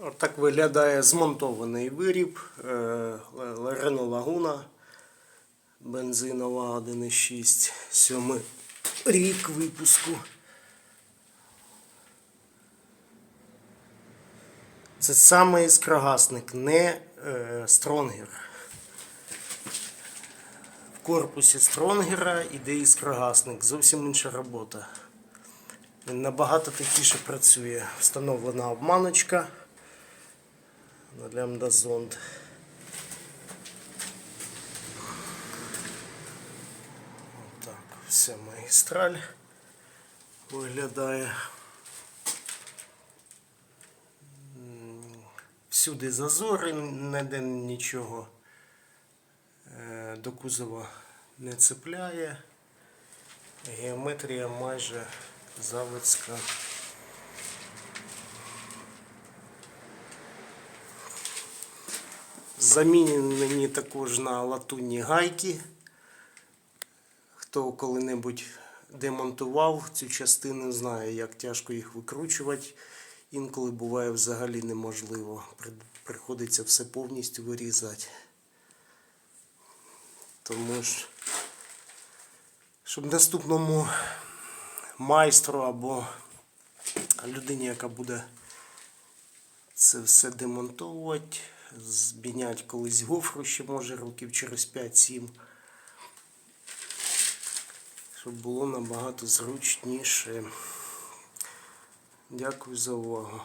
Отак виглядає змонтований виріб е, Лагуна бензинова 1,6 сьомий рік випуску. Це саме іскрогасник, не е, стронгер. В корпусі стронгера іде іскрогасник, зовсім інша робота. Він набагато тихіше працює. Встановлена обманочка на лямбда-зонд. Так, вся магістраль виглядає. Всюди зазори, ніде нічого е, до кузова не цепляє. Геометрія майже заводська. Замінені також на латунні гайки. Хто коли-небудь демонтував цю частину, знає, як тяжко їх викручувати. Інколи буває взагалі неможливо. Приходиться все повністю вирізати. Тому ж, щоб наступному майстру або людині, яка буде це все демонтовувати, збіняти колись гофру ще може років через 5-7. Щоб було набагато зручніше. Дякую за увагу.